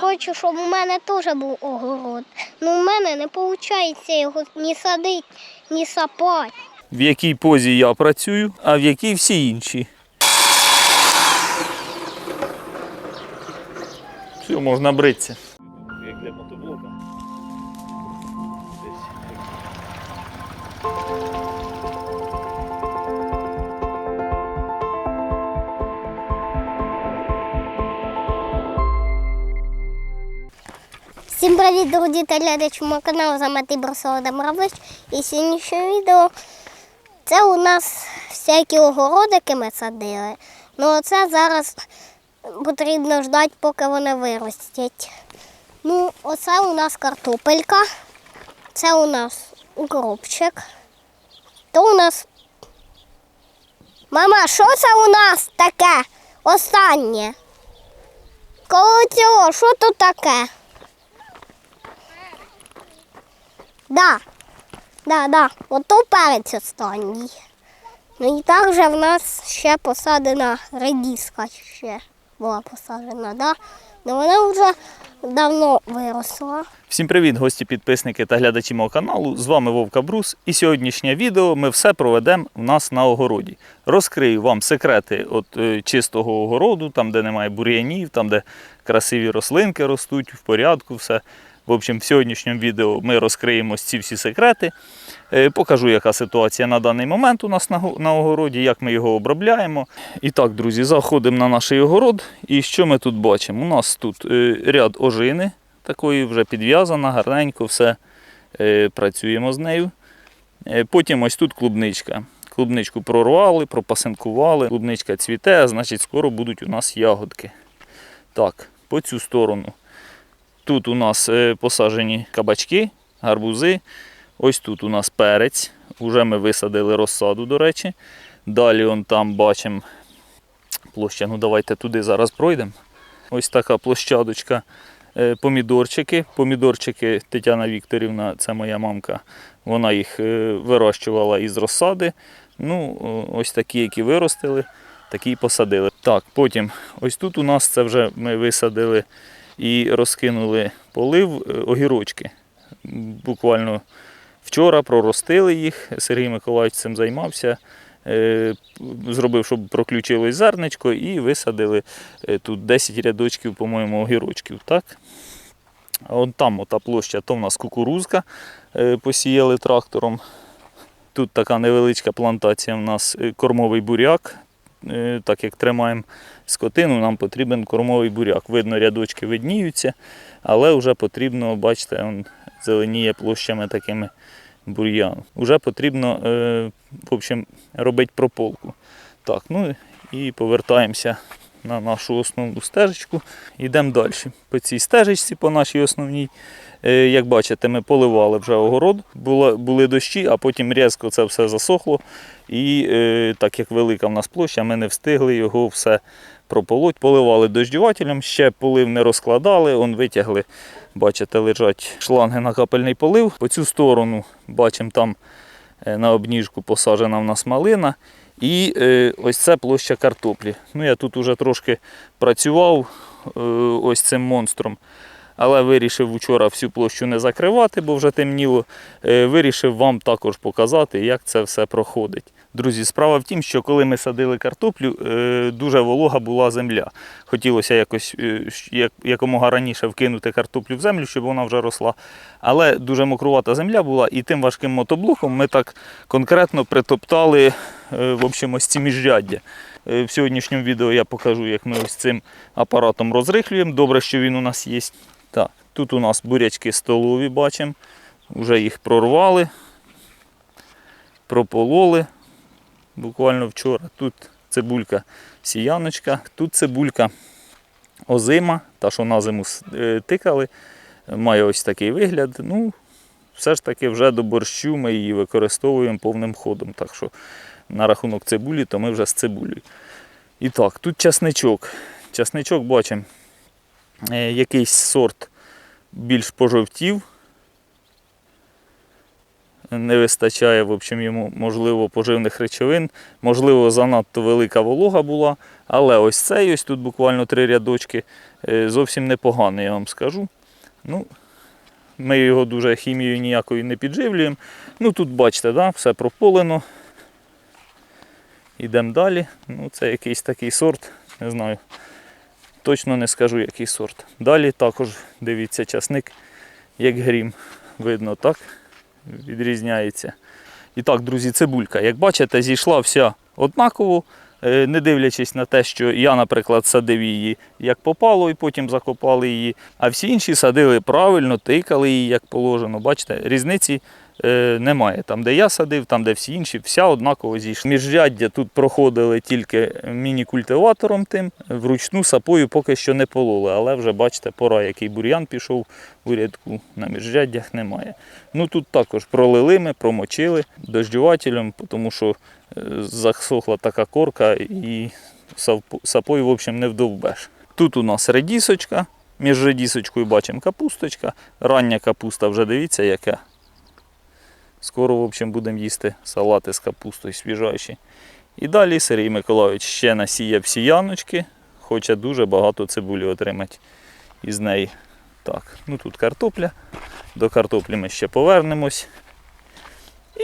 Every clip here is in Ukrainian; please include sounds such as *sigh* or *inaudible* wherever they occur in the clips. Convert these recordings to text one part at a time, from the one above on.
хочу, щоб у мене теж був огород. Ну, у мене не виходить його ні садити, ні сапати. В якій позі я працюю, а в якій всі інші. Все, можна бритися. Глядачі мого каналу Замети Брусова Демравич. І сьогоднішнє відео це у нас всякі огородики ми садили. Ну оце зараз потрібно ждати, поки вони виростять. Ну, оце у нас картопелька, це у нас укропчик. То у нас. Мама, що це у нас таке? Останнє. Коло цього, що тут таке? Да. Да, да. Ото перець останній. Ну і також в нас ще посадена редіска ще була посаджена, да? Ну вона вже давно виросла. Всім привіт, гості, підписники та глядачі мого каналу. З вами Вовка Брус. І сьогоднішнє відео ми все проведемо в нас на огороді. Розкрию вам секрети от, е, чистого огороду, там, де немає бур'янів, там, де красиві рослинки ростуть, в порядку все. В общем, в сьогоднішньому відео ми розкриємо ці всі секрети. Е, Покажу, яка ситуація на даний момент у нас на, огороді, як ми його обробляємо. І так, друзі, заходимо на наш огород. І що ми тут бачимо? У нас тут е, ряд ожини, такої вже підв'язана, гарненько, все е, працюємо з нею. Потім ось тут клубничка. Клубничку прорвали, пропасинкували, клубничка цвіте, значить скоро будуть у нас ягодки. Так, по цю сторону. Тут у нас е, посаджені кабачки, гарбузи. Ось тут у нас перець. Уже ми висадили розсаду, до речі. Далі он там бачимо площа. Ну давайте туди зараз пройдемо. Ось така площадочка. Е, Помідорчики. Помідорчики Тетяна Вікторівна, це моя мамка. Вона їх е, вирощувала із розсади. Ну, ось такі, які виростили, такі посадили. Так, потім ось тут у нас це вже ми висадили і розкинули полив е, огірочки. Буквально вчора проростили їх. Сергій Миколаївич цим займався. Е, Зробив, щоб проключилось зерничко, і висадили е, тут 10 рядочків, по-моєму, огірочків. Так? А от там ота площа, то в нас кукурузка посіяли трактором. Тут така невеличка плантація, в нас кормовий буряк. Так як тримаємо скотину, нам потрібен кормовий буряк. Видно, рядочки видніються, але вже потрібно, бачите, он зеленіє площами такими бур'яну. Вже потрібно е, в общем, робити прополку. Так, ну і повертаємося на нашу основну стежечку. Йдемо далі. По цій стежечці, по нашій основній. Е, Як бачите, ми поливали вже огород, Була, були дощі, а потім різко це все засохло. І е, так як велика в нас площа, ми не встигли його все прополоть. Поливали дождювателем, ще полив не розкладали, он витягли. Бачите, лежать шланги на капельний полив. По цю сторону бачимо там е, на обніжку посаджена в нас малина. І е, ось це площа картоплі. Ну, я тут уже трошки працював е, ось цим монстром. Але вирішив вчора всю площу не закривати, бо вже темніло. Е, Вирішив вам також показати, як це все проходить. Друзі, справа в тім, що коли ми садили картоплю, е, дуже волога була земля. Хотілося якось е, якомога раніше вкинути картоплю в землю, щоб вона вже росла. Але дуже мокрувата земля була, і тим важким мотоблоком ми так конкретно притоптали в общем, ось ці міжряддя. В сьогоднішньому відео я покажу, як ми ось цим апаратом розрихлюємо. Добре, що він у нас є. Так, тут у нас бурячки столові бачимо. Вже їх прорвали, пропололи буквально вчора. Тут цибулька сіяночка, тут цибулька озима, та що на зиму е, тикали. Має ось такий вигляд. Ну, все ж таки вже до борщу ми її використовуємо повним ходом. Так що на рахунок цибулі, то ми вже з цибулею. І так, тут часничок. Часничок бачимо, якийсь сорт більш пожовтів. Не вистачає, в общем, йому, можливо, поживних речовин, можливо, занадто велика волога була. Але ось цей ось тут буквально три рядочки е, зовсім непоганий, я вам скажу. Ну, ми його дуже хімією ніякою не підживлюємо. Ну тут бачите, да, все прополено. Йдемо далі. Ну, це якийсь такий сорт, не знаю. Точно не скажу, який сорт. Далі також дивіться часник, як грім. Видно, так? Відрізняється. І так, друзі, цибулька. Як бачите, зійшла вся однаково, е, не дивлячись на те, що я, наприклад, садив її як попало і потім закопали її, а всі інші садили правильно, тикали її як положено. Бачите, різниці немає. Там, де я садив, там, де всі інші, вся однаково зійшла. Міжряддя тут проходили тільки міні-культиватором тим, вручну сапою поки що не пололи, але вже бачите, пора, який бур'ян пішов у рядку, на міжряддях немає. Ну тут також пролили ми, промочили дождювателем, тому що е, засохла така корка і сапою, в общем, не вдовбеш. Тут у нас редісочка, між редісочкою бачимо капусточка. Рання капуста вже дивіться, яка. Скоро, в общем, будемо їсти салати з капустою свіжайші. І далі Сергій Миколайович ще насіяв сіяночки, хоче дуже багато цибулі отримати із неї. Так, ну тут картопля. До картоплі ми ще повернемось.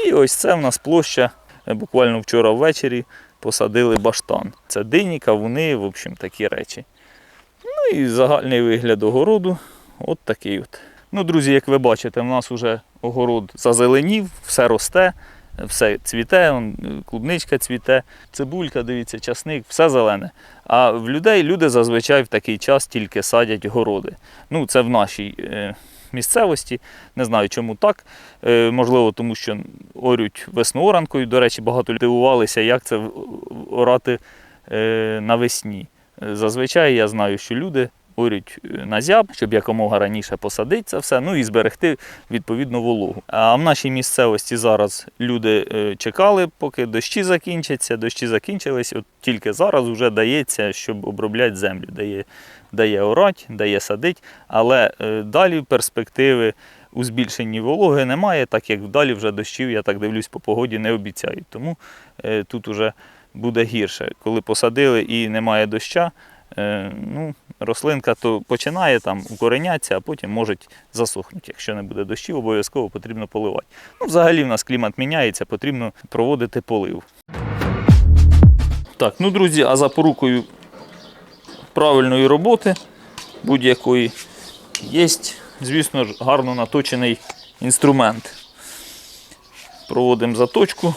І ось це в нас площа. Буквально вчора ввечері посадили баштан. Це дині, кавуни, в общем, такі речі. Ну і загальний вигляд огороду. От такий от. Ну, друзі, як ви бачите, в нас вже огород зазеленів, все росте, все цвіте, е, клубничка цвіте, цибулька, дивіться, часник, все зелене. А в людей люди зазвичай в такий час тільки садять городи. Ну, це в нашій е, місцевості. Не знаю, чому так. Е, можливо, тому що орють веснооранкою. До речі, багато дивувалися, як це орати е, навесні. Е, Зазвичай я знаю, що люди орють е, на зяб, щоб якомога раніше посадити це все, ну і зберегти відповідно вологу. А в нашій місцевості зараз люди е, чекали, поки дощі закінчаться. Дощі закінчились, от тільки зараз вже дається, щоб обробляти землю. Дає, дає орать, дає садить, але е, далі перспективи у збільшенні вологи немає, так як далі вже дощів, я так дивлюсь, по погоді не обіцяють. Тому тут уже буде гірше. Коли посадили і немає доща, ну, рослинка то починає там укоренятися, а потім може засохнути. Якщо не буде дощів, обов'язково потрібно поливати. Ну, взагалі в нас клімат міняється, потрібно проводити полив. Так, ну друзі, а запорукою правильної роботи будь-якої є, звісно ж, гарно наточений інструмент. Проводимо заточку.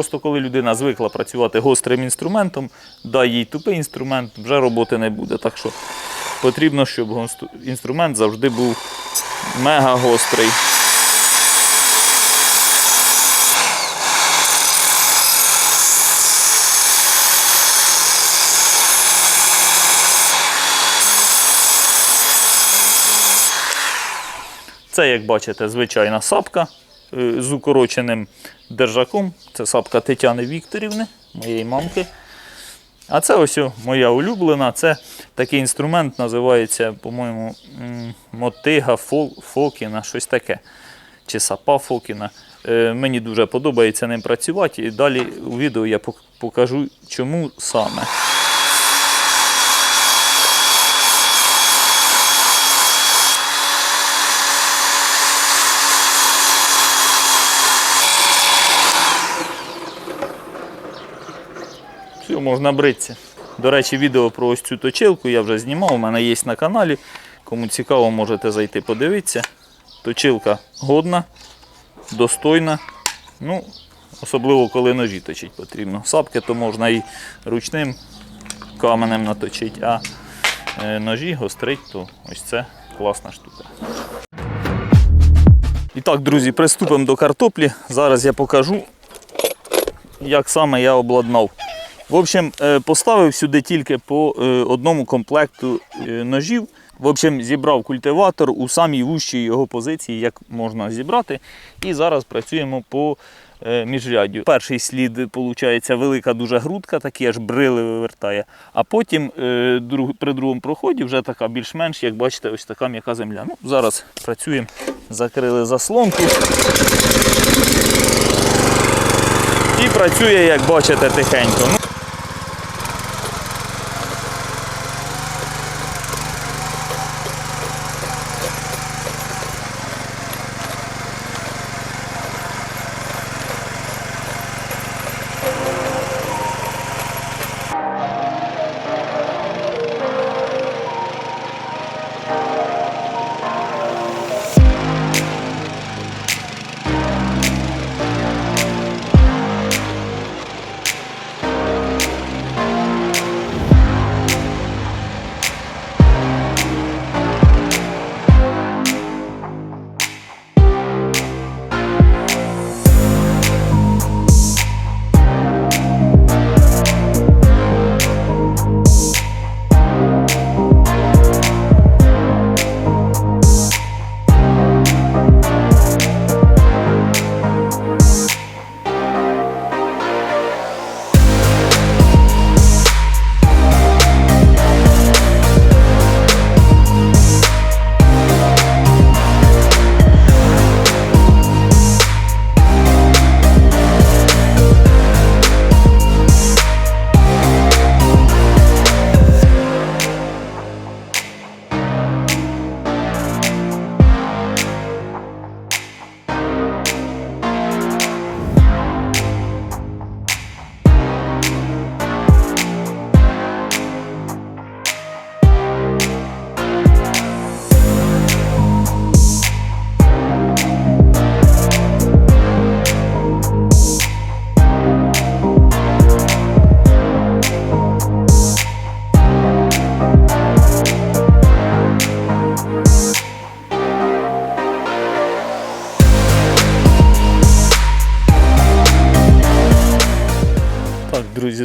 Просто коли людина звикла працювати гострим інструментом, дай їй тупий інструмент, вже роботи не буде. Так що потрібно, щоб інструмент завжди був мега гострий. Це, як бачите, звичайна сапка з укороченим держаком. Це сапка Тетяни Вікторівни, моєї мамки. А це ось моя улюблена. Це такий інструмент, називається, по-моєму, мотига Фокіна, щось таке. Чи сапа Фокіна. Е, Мені дуже подобається ним працювати. І далі у відео я покажу, чому саме. Все, можна бритися. До речі, відео про ось цю точилку я вже знімав, у мене є на каналі. Кому цікаво, можете зайти подивитися. Точилка годна, достойна. Ну, особливо коли ножі точити потрібно. Сапки то можна і ручним каменем наточити, а е, ножі гострить, то ось це класна штука. І так, друзі, приступимо до картоплі. Зараз я покажу, як саме я обладнав. В общем, е, поставив сюди тільки по е, одному комплекту е, ножів. В общем, зібрав культиватор у самій вущій його позиції, як можна зібрати. І зараз працюємо по міжряддю. Перший слід, виходить, велика дуже грудка, такі аж брили вивертає. А потім при другому проході вже така більш-менш, як бачите, ось така м'яка земля. Ну, зараз працюємо, закрили заслонку. І працює, як бачите, тихенько. Ну,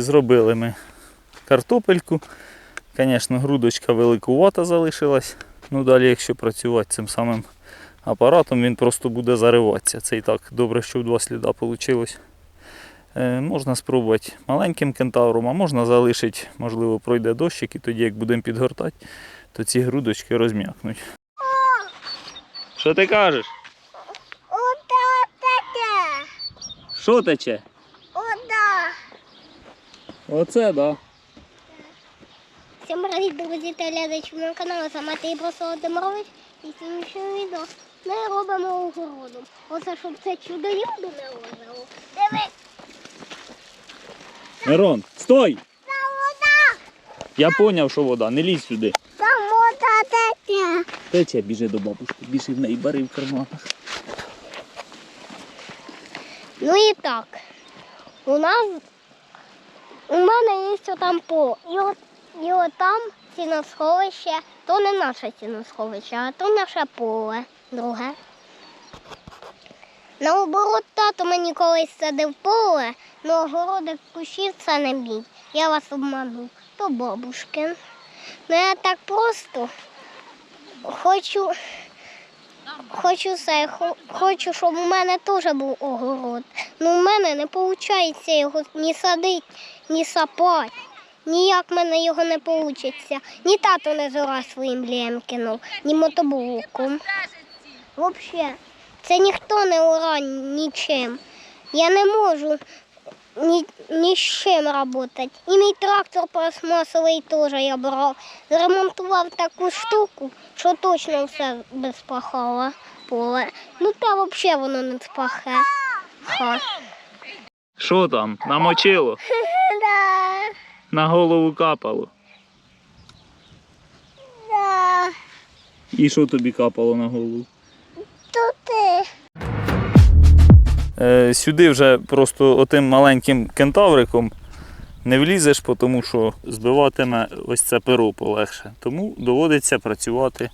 зробили ми картопельку. Звісно, грудочка великувата залишилась. Ну далі, якщо працювати цим самим апаратом, він просто буде зариватися. Це і так добре, що в два сліда вийшло. Е, можна спробувати маленьким кентавром, а можна залишити, можливо, пройде дощик, і тоді, як будемо підгортати, то ці грудочки розм'якнуть. Що ти кажеш? Що тече? Оце, так. Да. Всім привіт, друзі та глядачі мого каналу. Саме ти просто Володимирович. І сьогоднішнє відео ми робимо огородом. Оце щоб це чудо люди не лазило. Диви, Мирон, стой! там вода. Я зрозумів, що вода, не лізь сюди. Там вода таке. Тече, біжи до бабушки, біжи в неї, бери в карманах. Ну і так. У нас у мене є там по. І от, і от там сіносховище, то не наше сіносховище, а то наше поле друге. Наоборот, тато мені колись садив поле, але огородик кущів це не мій. Я вас обманув, то бабушкин. Ну я так просто хочу Хочу це, хочу, щоб у мене теж був огород. Ну, у мене не виходить його ні садити, ні сапати. Ніяк в мене його не вийде. Ні тато не зора своїм лємкіном, ні мотоблоком. Взагалі, це ніхто не ура нічим. Я не можу ні, ні з чим працювати. І мій трактор пластмасовий теж я брав. Зремонтував таку штуку, що точно все би спахало поле. Ну та взагалі воно не спахе. Ха. Що там? Намочило? *laughs* Да, На голову капало. да. І що тобі капало на голову? Сюди вже просто отим маленьким кентавриком не влізеш, тому що збиватиме ось це перо полегше. Тому доводиться працювати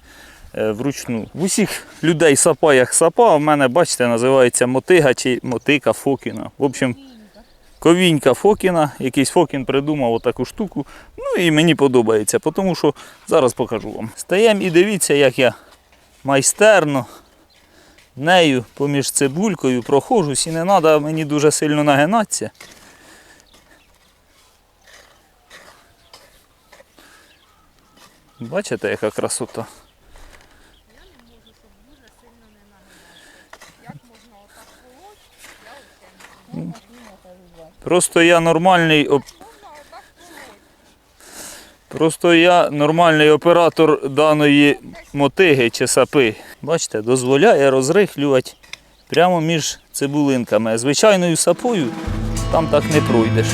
е, вручну. В усіх людей сапа як сапа, а в мене, бачите, називається мотига чи мотика Фокіна. В общем, ковінька Фокіна. Якийсь Фокін придумав отаку штуку. Ну і мені подобається, тому що зараз покажу вам. Стаємо і дивіться, як я майстерно нею поміж цибулькою проходжусь і не треба мені дуже сильно нагинатися. Бачите, яка красота? Просто я нормальний. Просто я нормальний оператор даної мотиги чи сапи. Бачите, дозволяє розрихлювати прямо між цибулинками. Звичайною сапою там так не пройдеш.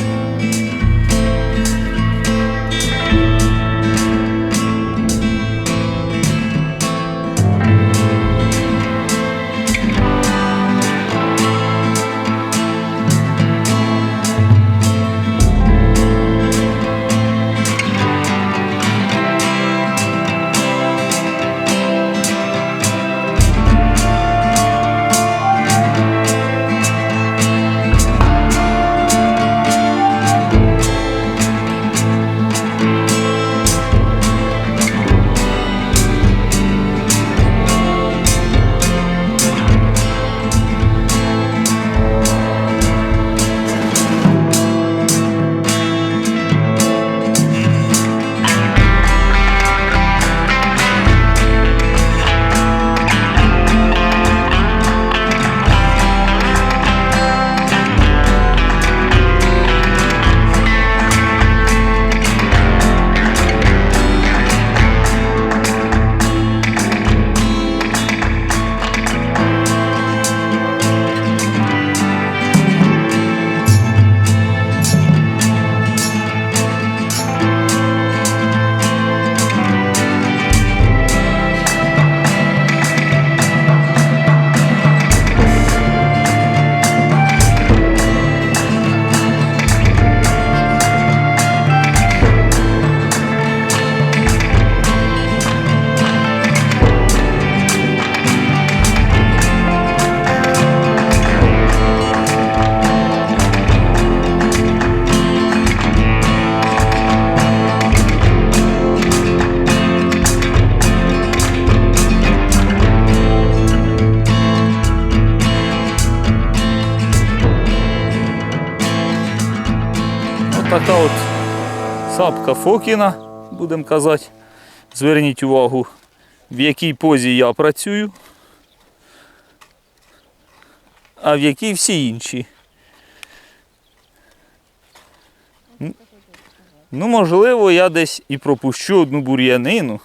Сапка Фокіна, будемо казати. Зверніть увагу, в якій позі я працюю, а в якій всі інші. Ну, можливо, я десь і пропущу одну бур'янину.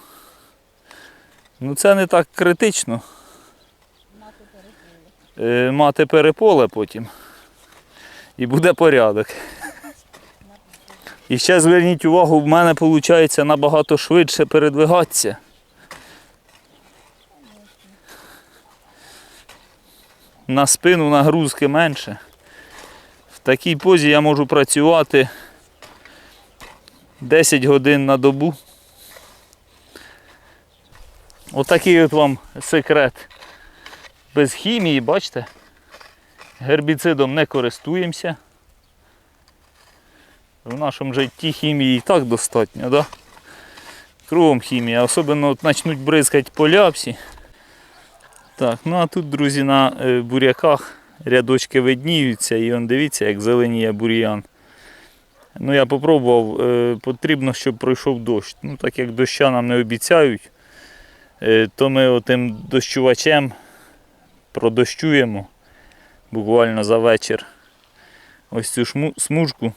Ну, це не так критично. Е, Мати переполе потім. І буде порядок. І ще зверніть увагу, в мене виходить набагато швидше передвигатися. На спину нагрузки менше. В такій позі я можу працювати 10 годин на добу. Отакий от вам секрет. Без хімії, бачите? Гербіцидом не користуємося. В нашому житті хімії і так достатньо, да? Кругом хімія, особливо почнуть бризкати поля всі. Так, ну а тут, друзі, на е, буряках рядочки видніються і он дивіться, як зеленіє бур'ян. Ну я попробував, е, потрібно, щоб пройшов дощ. Ну так як доща нам не обіцяють, е, то ми отим дощувачем продощуємо буквально за вечір ось цю смужку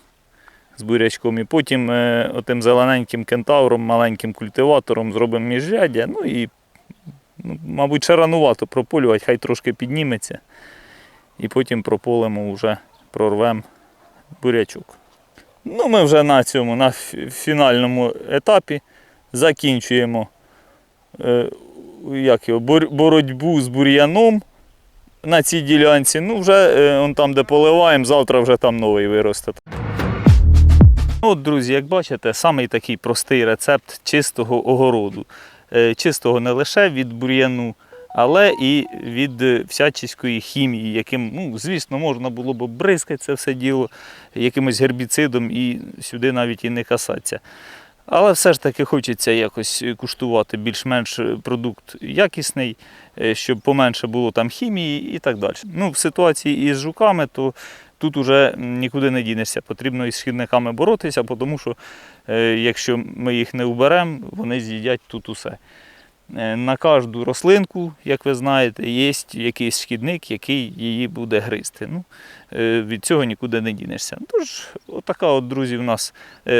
з бурячком. І потім е, отим зелененьким кентавром, маленьким культиватором зробимо міжряддя. Ну і, ну, мабуть, ще ранувато прополювати, хай трошки підніметься. І потім прополимо вже, прорвемо бурячок. Ну, ми вже на цьому, на фінальному етапі закінчуємо е, як його, боротьбу з бур'яном на цій ділянці. Ну, вже е, он там, де поливаємо, завтра вже там новий виросте. Ну, От, друзі, як бачите, самий такий простий рецепт чистого огороду. Е, Чистого не лише від бур'яну, але і від е, хімії, яким, ну, звісно, можна було б бризкати це все діло якимось гербіцидом і сюди навіть і не касатися. Але все ж таки хочеться якось куштувати більш-менш продукт якісний, е, щоб поменше було там хімії і так далі. Ну, в ситуації із жуками, то тут уже нікуди не дінешся. Потрібно із шкідниками боротися, тому що е, якщо ми їх не уберемо, вони з'їдять тут усе. Е, На кожну рослинку, як ви знаєте, є якийсь шкідник, який її буде гризти. Ну, е, від цього нікуди не дінешся. Тож, отака от, друзі, у нас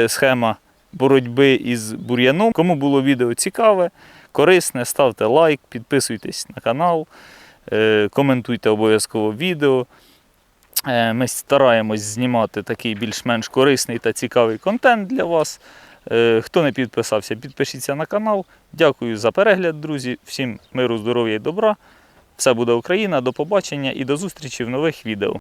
схема боротьби із бур'яном. Кому було відео цікаве, корисне, ставте лайк, підписуйтесь на канал, коментуйте обов'язково відео. Е, Ми стараємось знімати такий більш-менш корисний та цікавий контент для вас. Е, Хто не підписався, підпишіться на канал. Дякую за перегляд, друзі. Всім миру, здоров'я і добра. Все буде Україна. До побачення і до зустрічі в нових відео.